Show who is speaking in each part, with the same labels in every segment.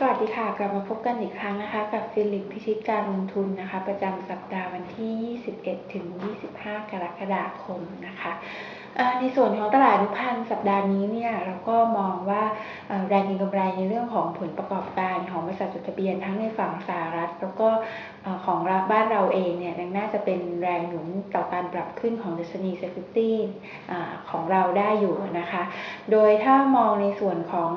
Speaker 1: สวัสดีค่ะ กลับมาพบกันอีกครั้งนะคะ กับฟิลิปพิชิตการลงทุนนะคะ ประจำสัปดาห์วันที่ 21 ถึง 25 กรกฎาคมนะคะในส่วนของตลาดอนุพันธ์สัปดาห์นี้เนี่ยเราก็มองว่าแรงเก็งกำไรในเรื่องของผลประกอบการของบริษัทจดทะเบียนทั้งในฝั่งสหรัฐ แล้วก็ของรบ้านเราเองเนี่ยน่าจะเป็นแรงหนุนต่อการปรับขึ้นของดัชนีเซ็นตี้ของเราได้อยู่นะคะ โดยถ้ามองในส่วนของ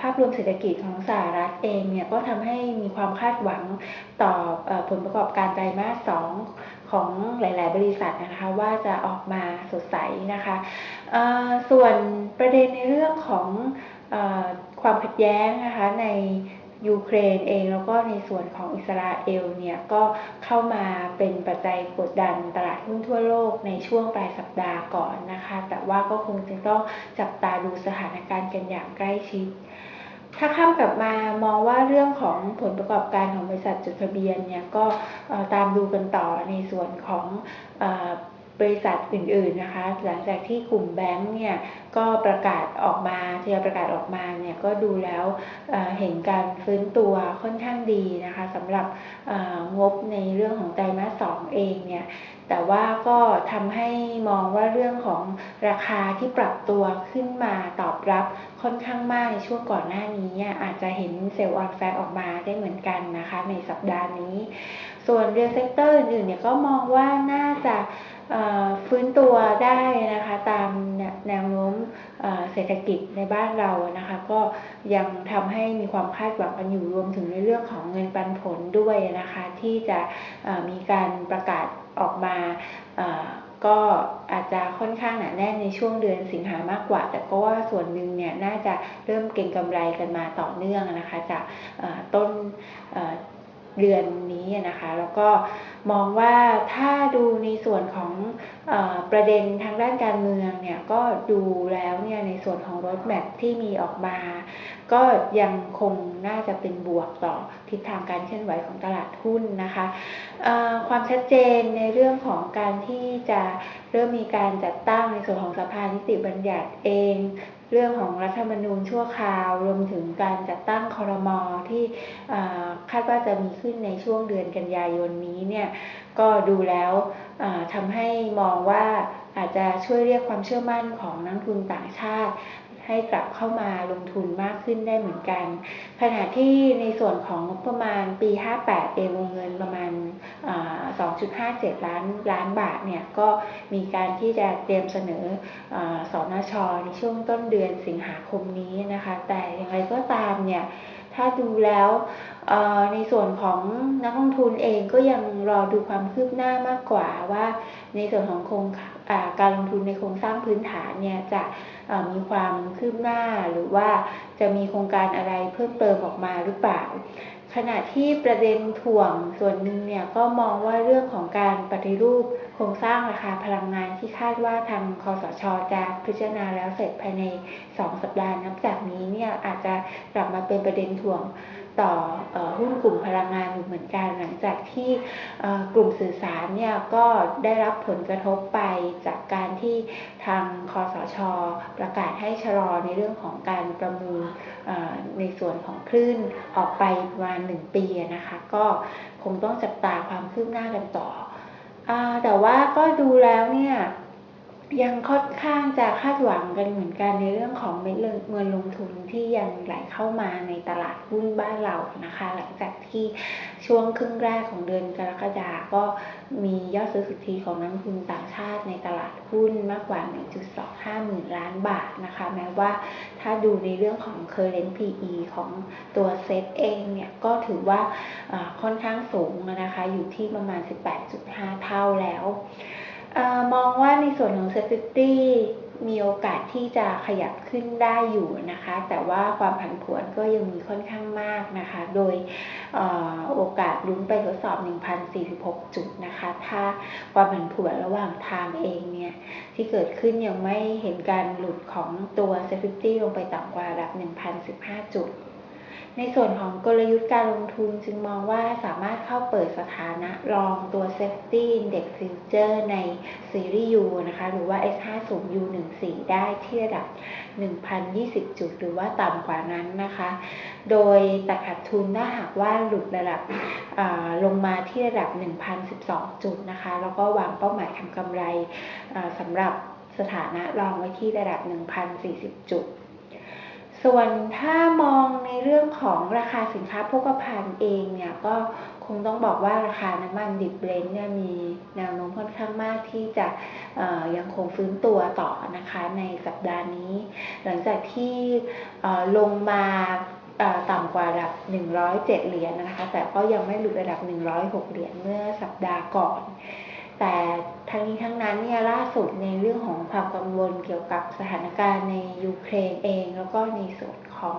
Speaker 1: ภาพรวมเศรษฐกิจของสหรัฐเองเนี่ยก็ทำให้มีความคาดหวังต่ออผลประกอบการไตรมาส2 ของหลาย ๆ บริษัทนะคะว่าจะออกมาสดใสนะคะส่วนประเด็นในเรื่องของอความขัดแย้งนะคะในยูเครนเองแล้วก็ในส่วนของอิสราเอลเนี่ยก็เข้ามาเป็นปัจจัยกดดันตลาดหุ้นทั่วโลกในช่วงปลายสัปดาห์ก่อนนะคะ แต่ว่าก็คงจะต้องจับตาดูสถานการณ์กันอย่างใกล้ชิด ถ้าข้ามกลับมามองว่าเรื่องของผลประกอบการของบริษัทจดทะเบียนเนี่ยก็ตามดูกันต่อในส่วนของ บริษัทอื่นๆนะคะ หลังจากที่กลุ่มแบงก์เนี่ยก็ประกาศออกมาทยอยประกาศออกมาเนี่ยก็ดูแล้วเห็นการฟื้นตัวค่อนข้างดีนะคะสำหรับงบในเรื่องของไตรมาสสองเองเนี่ยแต่ว่าก็ทำให้มองว่าเรื่องของราคาที่ปรับตัวขึ้นมาตอบรับค่อนข้างมากในช่วงก่อนหน้านี้เนี่ยอาจจะเห็นเซลล์ออนแฟกออกมาได้เหมือนกันนะคะในสัปดาห์นี้ ส่วนเรียลเซกเตอร์อื่นๆเนี่ยก็มองว่าน่าจะ ฟื้นตัวได้นะคะตามแนวโน้มเศรษฐกิจในบ้านเรานะคะก็ยังทำให้มีความคาดหวังกันอยู่รวมถึงในเรื่องของเงินปันผลด้วยนะคะที่จะมีการประกาศออกมาก็อาจจะค่อนข้างหนาแน่นในช่วงเดือนสิงหามากกว่า แต่ก็ว่าส่วนหนึ่งเนี่ยน่าจะเริ่มเก็งกำไรกันมาต่อเนื่องนะคะจากต้นเดือนนี้นะคะ แล้วก็ มองว่าถ้าดูในส่วนของอประเด็นทางด้านการเมืองเนี่ยก็ดูแล้วเนี่ยในส่วนของรถแมพที่มีออกมา ก็ยังคงน่าจะเป็นบวกต่อทิศทางการเคลื่อนไหวของตลาดหุ้นนะคะความชัดเจนในเรื่องของการที่จะเริ่มมีการจัดตั้งในส่วนของสภานิติบัญญัติเอง เรื่องของรัฐธรรมนูญชั่วคราว รวมถึงการจัดตั้งคอรมอที่คาดว่าจะมีขึ้นในช่วงเดือนกันยายนนี้เนี่ยก็ดูแล้วทำให้มองว่าอาจจะช่วยเรียกความเชื่อมั่นของนักทุนต่างชาติ ให้กลับเข้ามาลงทุนมากขึ้นได้เหมือนกัน ขณะที่ในส่วนของงบประมาณปี 58เองวงเงินประมาณ 2.57 ล้านล้านบาทเนี่ยก็มีการที่จะเตรียมเสนออสนชในช่วงต้นเดือนสิงหาคมนี้นะคะ แต่อย่างไรก็ตามเนี่ยถ้าดูแล้วในส่วนของนักลงทุนเองก็ยังรอดูความคืบหน้ามากกว่าว่า ในส่วนของโครงการลงทุนในโครงสร้างพื้นฐานเนี่ยจะมีความคืบหน้าหรือว่าจะมีโครงการอะไรเพิ่มเติมออกมาหรือเปล่า ขณะที่ประเด็นถ่วงส่วนหนึ่งเนี่ยก็มองว่าเรื่องของการปฏิรูปโครงสร้างราคาพลังงานที่คาดว่าทางคอสชจะพิจารณาแล้วเสร็จภายใน 2 สัปดาห์นับจากนี้เนี่ยอาจจะกลับมาเป็นประเด็นถ่วง ต่ออหุ้นกลุ่มพลังงานอยู่เหมือนกัน หลังจากที่กลุ่มสื่อสารเนี่ยก็ได้รับผลกระทบไปจากการที่ทางคอสช ประกาศให้ชะลอในเรื่องของการประมูลเอ่อในส่วนของคลื่นออกไปประมาณหนึ่งปีนะคะ ก็คงต้องจับตาความคืบหน้ากันต่ออแต่ว่าก็ดูแล้วเนี่ย ยังค่อนข้างจะคาดหวังกันเหมือนกันในเรื่องของเม็ดเงินลงทุนที่ยังไหลเข้ามาในตลาดหุ้นบ้านเรานะคะ หลังจากที่ช่วงครึ่งแรกของเดือนกรกฎาก็มียอดซื้อสุทธิของนักลงทุนต่างชาติในตลาดหุ้นมากกว่า 1.25 หมื่นล้านบาทนะคะ แม้ว่าถ้าดูในเรื่องของ current PE ของตัวเซตเองเนี่ยก็ถือว่าค่อนข้างสูงนะคะ อยู่ที่ประมาณ 18.5 เท่าแล้ว มองว่าในส่วนของ Safety มีโอกาสที่จะขยับขึ้นได้อยู่นะคะ แต่ว่าความผันผวนก็ยังมีค่อนข้างมากนะคะ โดยอโอกาสลุ้นไปทดสอบ 1,046 จุดนะคะ ถ้าความผันผวนระหว่างทางเองเนี่ย ที่เกิดขึ้นยังไม่เห็นการหลุดของตัว Safety ลงไปต่ำกว่าระดับ 1,015 จุด ในส่วนของกลยุทธ์การลงทุนจึงมองว่าสามารถเข้าเปิดสถานะรองตัว Safety Index Future ในซีรีส์ U นะคะ หรือว่า S50 U14 ได้ที่ระดับ 1,020 จุด หรือว่าต่ำกว่านั้นนะคะ โดยตัดขาดทุนถ้าหากว่าหลุดระดับลงมาที่ระดับ 1,012 จุดนะคะ แล้วก็วางเป้าหมายทำกำไรสำหรับสถานะรองไว้ที่ระดับ 1,040 จุด ส่วนถ้ามองในเรื่องของราคาสินค้าโภคภัณฑ์เองเนี่ยก็คงต้องบอกว่าราคาน้ำมันดิบเบรนท์เนี่ยมีแนวโน้มค่อนข้างมากที่จะยังคงฟื้นตัวต่อนะคะในสัปดาห์นี้ หลังจากที่ลงมาต่ำกว่าระดับ 107 เหรียญนนะคะ แต่ก็ยังไม่หลุดระดับ 106 เหรียญเมื่อสัปดาห์ก่อน แต่ทั้งนี้ทั้งนั้นเนี่ยล่าสุดในเรื่องของความกังวลเกี่ยวกับสถานการณ์ในยูเครนเอง แล้วก็ในส่วนของ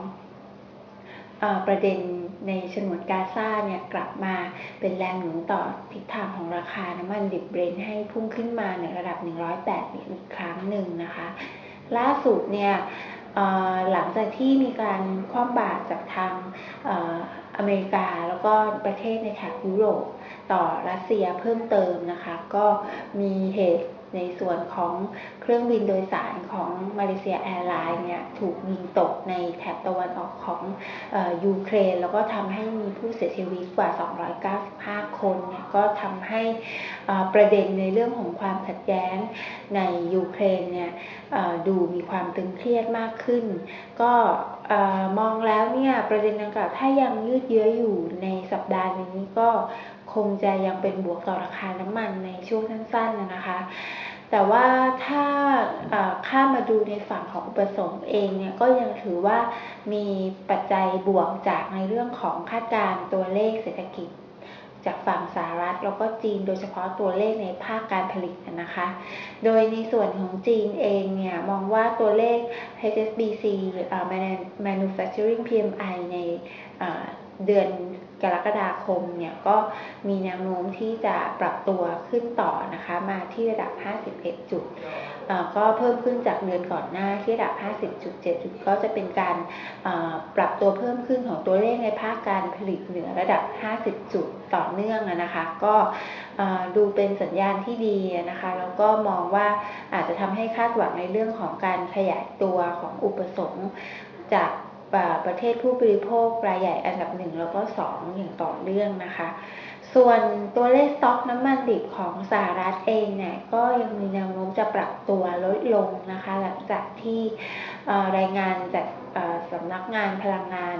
Speaker 1: อประเด็นในฉนวนกาซาเนี่ยกลับมาเป็นแรงหนุนต่อทิศทางของราคาน้ำมันดิบเบรนท์ให้พุ่งขึ้นมาในระดับ 108เหรียอีกครั้งหนึ่งนะคะ ล่าสุดเนี่ยหลังจากที่มีการคว่ำบาตรจากทางอเมริกาแล้วก็ประเทศในแถบยุโรป ต่อรัสเซียเพิ่มเติมนะคะ ก็มีเหตุในส่วนของเครื่องบินโดยสารของมาเลเซียแอร์ไลน์เนี่ยถูกยิงตกในแถบตะวันออกของยูเครน แล้วก็ทำให้มีผู้เสียชีวิตกว่า 295 คนเนี่ยก็ทำให้ประเด็นในเรื่องของความขัดแย้งในยูเครนเนี่ยดูมีความตึงเครียดมากขึ้น ก็มองแล้วเนี่ยประเด็นดังกล่าวถ้ายังยืดเยื้ออยู่ในสัปดาห์นี้ก็ คงจะยังเป็นบวกต่อราคาน้ำมันในช่วงสั้นๆนะคะ แต่ว่าถ้าข้ามาดูในฝั่งของอุปสงค์เองเนี่ยก็ยังถือว่ามีปัจจัยบวกจากในเรื่องของคาดการณ์ตัวเลขเศรษฐกิจจากฝั่งสหรัฐแล้วก็จีนโดยเฉพาะตัวเลขในภาคการผลิตนะคะ โดยในส่วนของจีนเองเนี่ยมองว่าตัวเลข HSBC Manufacturing PMI ใน เดือนกรกฎาคมเนี่ยก็มีแนวโน้มที่จะปรับตัวขึ้นต่อนะคะ มาที่ระดับ 51 จุด ก็เพิ่มขึ้นจากเดือนก่อนหน้าที่ระดับ 50.7 จุด ก็จะเป็นการปรับตัวเพิ่มขึ้นของตัวเลขในภาคการผลิตเหนือระดับ 50 จุดต่อเนื่องนะคะ ก็ดูเป็นสัญญาณที่ดีนะคะ แล้วก็มองว่าอาจจะทำให้คาดหวังในเรื่องของการขยายตัวของอุปสงค์จาก ประเทศผู้บริโภครายใหญ่อันดับหนึ่งแล้วก็สองอย่างต่อเนื่องนะคะ ส่วนตัวเลขสต็อกน้ำมันดิบของสหรัฐเองเนี่ยก็ยังมีแนวโน้มจะปรับตัวลดลงนะคะ หลังจากที่รายงานจากสำนักงานพลังงาน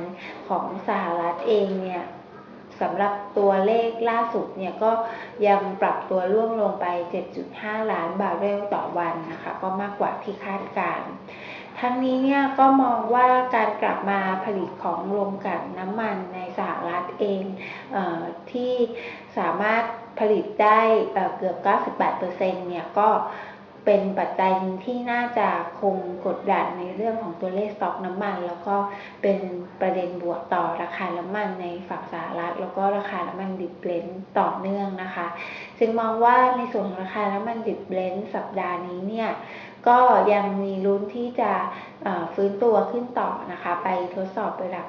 Speaker 1: ของสหรัฐเองเนี่ยสำหรับตัวเลขล่าสุดเนี่ยก็ยังปรับตัวร่วงลงไป 7.5 ล้านบาร์เรลต่อวันนะคะ ก็มากกว่าที่คาดการณ์ ทั้งนี้เนี่ยก็มองว่าการกลับมาผลิตของโรงกลั่นน้ำมันในสหรัฐเองเอที่สามารถผลิตได้เกือบ 98%เนี่ยก็เป็นปัจจัยที่น่าจะคงกดดันในเรื่องของตัวเลขสต็อกน้ำมัน แล้วก็เป็นประเด็นบวกต่อราคาน้ำมันในฝั่งสหรัฐ แล้วก็ราคาน้ำมันดิบเบลนต่อเนื่องนะคะ จึงมองว่าในส่วนของราคาน้ำมันดิบเบลนสัปดาห์นี้เนี่ย ก็ยังมีลุ้นที่จะฟื้นตัวขึ้นต่อนะคะ ไปทดสอบระดับ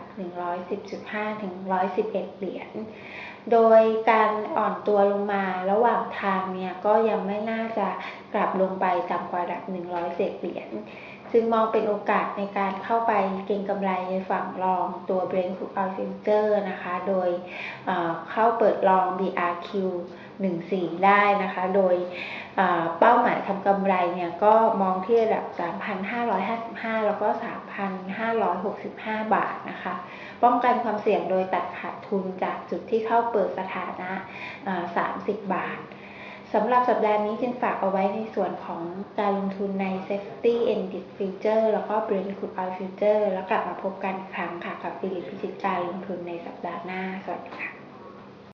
Speaker 1: 110.5 ถึง 111 เหรียญ โดยการอ่อนตัวลงมาระหว่างทางเนี่ย ก็ยังไม่น่าจะกลับลงไปต่ำกว่าระดับ 110 เหรียญ จึงมองเป็นโอกาสในการเข้าไปเก็งกำไรในฝั่งรองตัว Brent Crude Oil Future นะคะ โดยเข้าเปิดลอง BRQ 14 ได้นะคะ โดยเป้าหมายทำกำไรเนี่ยก็มองที่ระดับ 3,555 แล้วก็ 3,565 บาทนะคะ ป้องกันความเสี่ยงโดยตัดขาดทุนจากจุดที่เข้าเปิดสถานะ 30 บาท สำหรับสัปดาห์นี้จึงฝากเอาไว้ในส่วนของการลงทุนใน Safety Index Future แล้วก็ Brent Crude Oil Future แล้วกลับมาพบกันครั้งค่ะกับฟิลิปพิจิตการลงทุนในสัปดาห์หน้า สวัสดีค่ะ